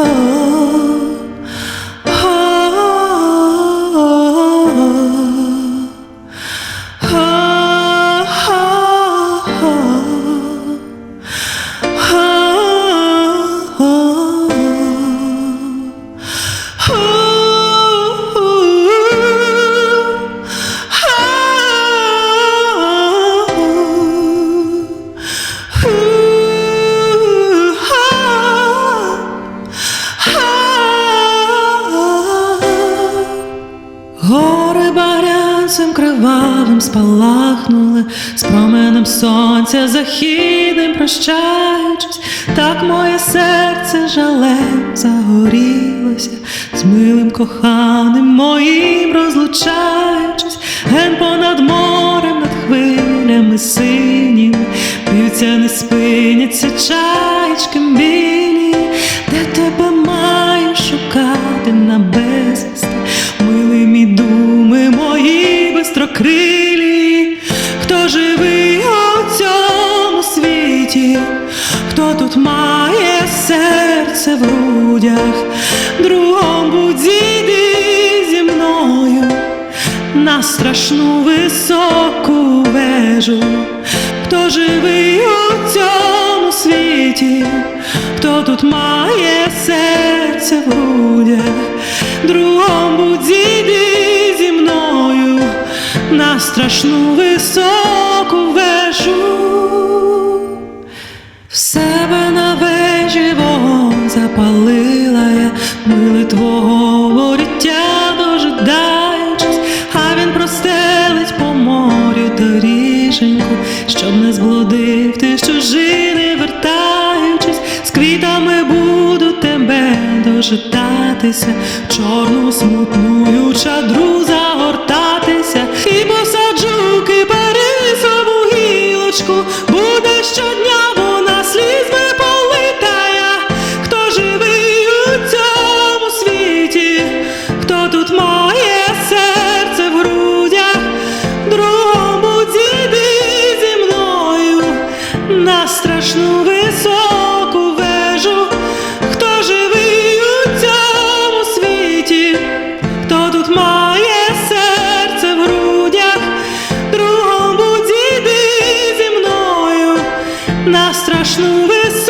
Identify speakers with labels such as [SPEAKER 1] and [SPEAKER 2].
[SPEAKER 1] Oh. Багрянцем кривавим спалахнули, з променем сонця західним прощаючись, так моє серце жалем загорілося, з милим коханим моїм розлучаючись, ген понад морем, над хвилями синіми, б'ються, не спиняться чаєчки білі, де тебе маю шукати на безвісти, мили мій думи мої бистрокрилі, хто живий у цьому світі, хто тут має серце в грудях, другом будь зійди зі мною на страшну високу вежу, хто живий у цьому світі, хто тут має серце в грудях, другом будь на страшну високу вежу. В себе на вежі вогонь запалила я, мили твого воріття дожидаючись, а він простелить по морю доріженьку, щоб не зблудив ти чужини, вертаючись, з квітами буду тебе дожитатися, чорну смутную чадру загортатися, гілочку, буде щодня Страшну високу